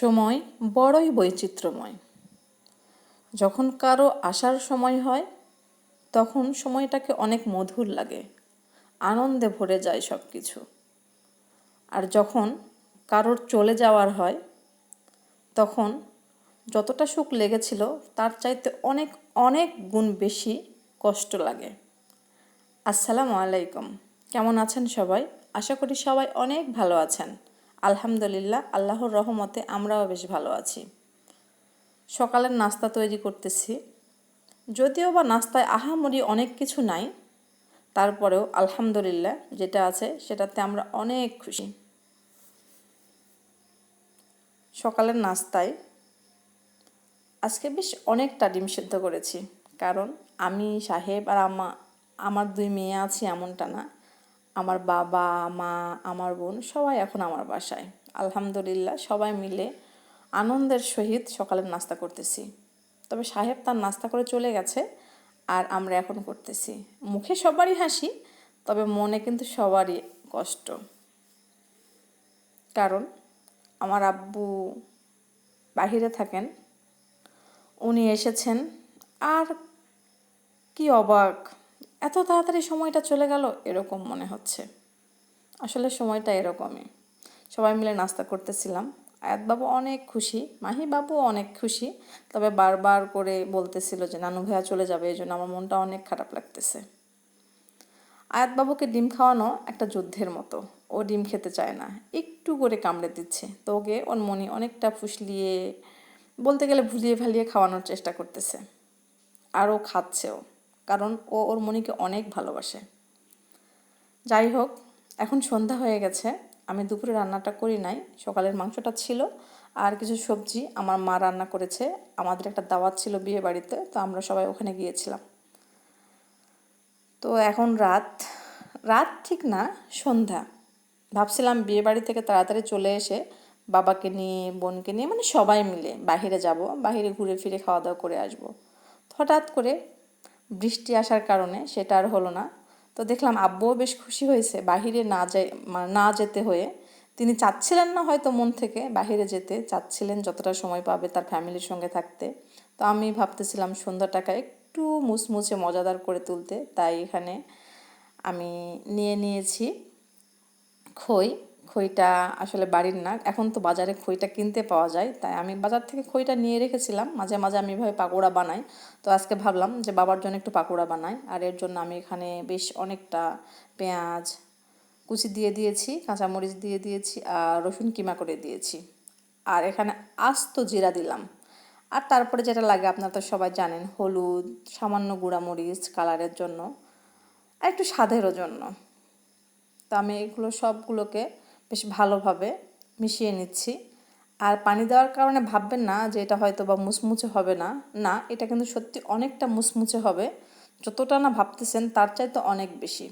সময় বড়ই বৈচিত্র্যময়। যখন কারও আসার সময় হয়, তখন সময়টাকে অনেক মধুর লাগে, আনন্দে ভরে যায় সব কিছু আর যখন কারোর চলে যাওয়ার হয়, তখন যতটা সুখ লেগেছিল, তার চাইতে অনেক অনেক গুণ বেশি কষ্ট লাগে। আসসালামু আলাইকুম। কেমন আছেন সবাই? আশা করি সবাই অনেক ভালো আছেন। আলহামদুলিল্লাহ, আল্লাহর রহমতে আমরাও বেশ ভালো আছি। সকালের নাস্তা তৈরি করতেছি। যদিও বা নাস্তায় আহামরি অনেক কিছু নাই, তারপরেও আলহামদুলিল্লাহ যেটা আছে সেটাতে আমরা অনেক খুশি। সকালের নাস্তায় আজকে বেশ অনেকটা ডিম সেদ্ধ করেছি, কারণ আমি, সাহেব আর আমা, আমার দুই মেয়ে আছি এমনটা না। আমার বাবা, মা, আমার বোন সবাই এখন আমার বাসায়। আলহামদুলিল্লাহ সবাই মিলে আনন্দের সহিত সকালের নাস্তা করতেছি। তবে সাহেব তার নাস্তা করে চলে গেছে আর আমরা এখন করতেছি। মুখে সবারই হাসি, তবে মনে কিন্তু সবারই কষ্ট। কারণ আমার আব্বু বাহিরে থাকেন, উনি এসেছেন, আর কি অবাক। এত তাড়াতাড়ি সময়টা চলে গেল, এরকম মনে হচ্ছে। আসলে সময়টা এরকমই। সবাই মিলে নাস্তা করতেছিলাম। আয়াত বাবু অনেক খুশি মাহি বাবু অনেক খুশি। তবে বারবার করে বলতেছিল যে, নানু ভাইয়া চলে যাবে, এই জন্য আমার মনটা অনেক খারাপ লাগতেছে। আয়াত বাবুকে ডিম খাওয়ানো একটা যুদ্ধের মতো। ও ডিম খেতে চায় না। একটু করে কামড়ে দিচ্ছে। তো ওকে ওর মনি অনেকটা ফুসলিয়ে, বলতে গেলে ভুলিয়ে ভালিয়ে খাওয়ানোর চেষ্টা করতেছে। আর ও খাচ্ছেও কারণ ও ওর মনিকে অনেক ভালোবাসে। যাই হোক এখন সন্ধ্যা হয়ে গেছে, আমি দুপুরে রান্নাটা করি নাই, সকালের মাংসটা ছিল, আর কিছু সবজি আমার মা রান্না করেছে, আমাদের একটা দাওয়াত ছিল বিয়ে বাড়িতে, তো আমরা সবাই ওখানে গিয়েছিলাম। তো এখন রাত রাত ঠিক না, সন্ধ্যা। ভাবছিলাম বিয়ে বাড়ি থেকে তাড়াতাড়ি চলে এসে বাবাকে নিয়ে, বোনকে নিয়ে মানে সবাই মিলে বাহিরে যাব বাহিরে ঘুরে ফিরে খাওয়া দাওয়া করে আসব। হঠাৎ করে বৃষ্টি আসার কারণে সেটা আর হলো না। তো দেখলাম আব্বুও বেশ খুশি হয়েছে বাহিরে না যাই না যেতে হয়ে। তিনি চাচ্ছিলেন না হয়তো মন থেকে বাহিরে যেতে, চাচ্ছিলেন যতটা সময় পাবে তার ফ্যামিলির সঙ্গে থাকতে। তো আমি ভাবতেছিলাম সন্ধ্যাটাকে একটু মুচমুচে মজাদার করে তুলতে। তাই এখানে আমি নিয়ে নিয়েছি খই। খইটা আসলে বাড়ির না। এখন তো বাজারে খইটা কিনতে পাওয়া যায়। তাই আমি বাজার থেকে খইটা নিয়ে রেখেছিলাম। মাঝে মাঝে আমি এভাবে পাকোড়া বানাই। তো আজকে ভাবলাম যে বাবার জন্য একটু পাকোড়া বানাই। আর এর জন্য আমি এখানে বেশ অনেকটা পেঁয়াজ কুচি দিয়ে দিয়েছি, কাঁচামরিচ দিয়ে দিয়েছি, আর রসুন কিমা করে দিয়েছি। আর এখানে আস্ত জিরা দিলাম। আর তারপরে যেটা লাগে আপনারা তো সবাই জানেন, হলুদ, সামান্য গুঁড়ামরিচ কালারের জন্য, আর একটু স্বাদেরও জন্য। তো আমি এগুলো সবগুলোকে বেশ ভালোভাবে মিশিয়ে নিচ্ছি। আর পানি দেওয়ার কারণে ভাববেন না যে এটা হয়তো বা মুচমুচে হবে না। না, এটা কিন্তু সত্যি অনেকটা মুচমুচে হবে। যতটা না ভাবতেছেন, তার চাইতে অনেক বেশি।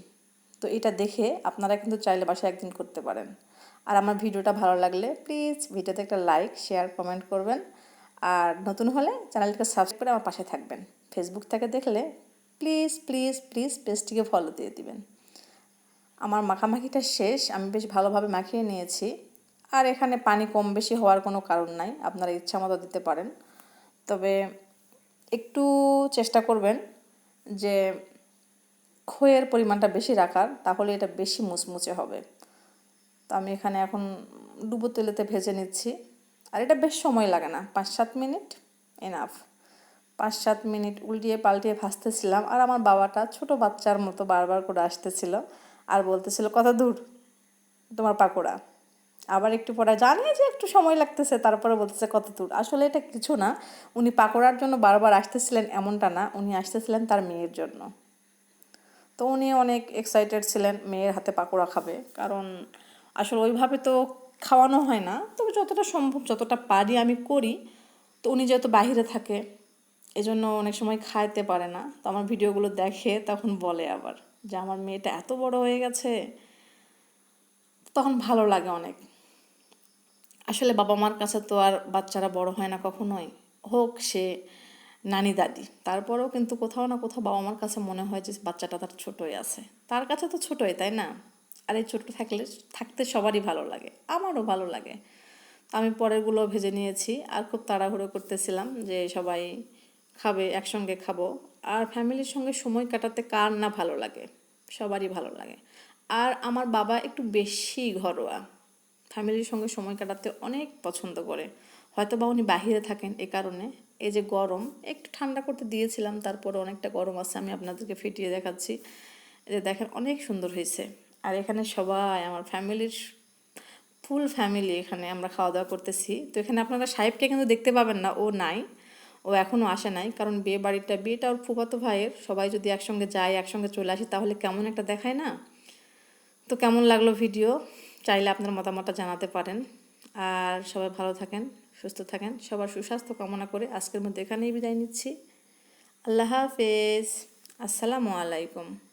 তো এটা দেখে আপনারা কিন্তু চাইলে বাসায় একদিন করতে পারেন। আর আমার ভিডিওটা ভালো লাগলে প্লিজ ভিডিওতে একটা লাইক, শেয়ার, কমেন্ট করবেন। আর নতুন হলে চ্যানেলটিকে সাবস্ক্রাইব করে আমার পাশে থাকবেন। ফেসবুক থেকে দেখলে প্লিজ প্লিজ প্লিজ পেজটিকে ফলো দিয়ে দিবেন। আমার মাখামাখিটা শেষ, আমি বেশ ভালোভাবে মাখিয়ে নিয়েছি। আর এখানে পানি কম বেশি হওয়ার কোনো কারণ নাই, আপনারা ইচ্ছা মতো দিতে পারেন। তবে একটু চেষ্টা করবেন যে খইয়ের পরিমাণটা বেশি রাখার, তাহলে এটা বেশি মুচমুচে হবে। তো আমি এখানে এখন ডুবো তেলেতে ভেজে নিচ্ছি। আর এটা বেশ সময় লাগে না পাঁচ সাত মিনিট এনাফ পাঁচ সাত মিনিট উল্টিয়ে পাল্টিয়ে ভাজতেছিলাম, আর আমার বাবাটা ছোট বাচ্চার মতো বারবার করে আসতেছিল। আর বলতেছিল কত দূর, তোমার পাকোড়া। আবার একটু পরে, জানি যে একটু সময় লাগতেছে। তারপরে বলতেছে কত দূর। আসলে এটা কিছু না, উনি পাকোড়ার জন্য বারবার আসতেছিলেন এমনটা না, উনি আসতেছিলেন তার মেয়ের জন্য। তো উনি অনেক এক্সাইটেড ছিলেন, মেয়ের হাতে পাকোড়া খাবে। কারণ আসলে ওইভাবে তো খাওয়ানো হয় না। তবে যতটা সম্ভব, যতটা পারি আমি করি। তো উনি যেহেতু বাহিরে থাকে, এজন্য অনেক সময় খাইতে পারে না। তো আমার ভিডিওগুলো দেখে তখন বলে আবার। যে আমার মেয়েটা এত বড় হয়ে গেছে, তখন ভালো লাগে অনেক। আসলে বাবা মার কাছে তো আর বাচ্চারা বড় হয় না কখনোই। হোক সে নানি, দাদি, তারপরেও কিন্তু কোথাও না কোথাও বাবা মার কাছে মনে হয় যে বাচ্চাটা তার ছোটোই আছে। তার কাছে তো ছোটোই, তাই না? আর এই ছোটো থাকলে থাকতে সবারই ভালো লাগে, আমারও ভালো লাগে। আমি পরেরগুলো ভেজে নিয়েছি, আর খুব তাড়াহুড়ো করতেছিলাম যে সবাই খাবে, একসঙ্গে খাব। আর ফ্যামিলির সঙ্গে সময় কাটাতে কার না ভালো লাগে? সবারই ভালো লাগে। আর আমার বাবা একটু বেশি ঘরোয়া। ফ্যামিলির সঙ্গে সময় কাটাতে অনেক পছন্দ করে। হয়তো বা উনি বাহিরে থাকেন এ কারণে। এই যে গরম, একটু ঠান্ডা করতে দিয়েছিলাম, তারপরে অনেকটা গরম আছে, আমি আপনাদেরকে ফিটিয়ে দেখাচ্ছি। যে দেখেন, অনেক সুন্দর হয়েছে। আর এখানে সবাই, আমার ফ্যামিলির ফুল ফ্যামিলি এখানে আমরা খাওয়া দাওয়া করতেছি। তো এখানে আপনারা সাহেবকে কিন্তু দেখতে পাবেন না, ও নাই। ও এখনও আসে নাই, কারণ বিয়ে বাড়িটা, বিয়েটা ওর ফুফাতো ভাইয়ের, সবাই যদি একসঙ্গে যায়, একসঙ্গে চলে আসি, তাহলে কেমন একটা দেখায় না? তো কেমন লাগল ভিডিও? চাইলে আপনার মতামতটা জানাতে পারেন। আর সবাই ভালো থাকেন, সুস্থ থাকেন, সবার সুস্বাস্থ্য কামনা করে আজকের মধ্যে এখানেই বিদায় নিচ্ছি। আল্লাহ হাফেজ। আসসালামু আলাইকুম।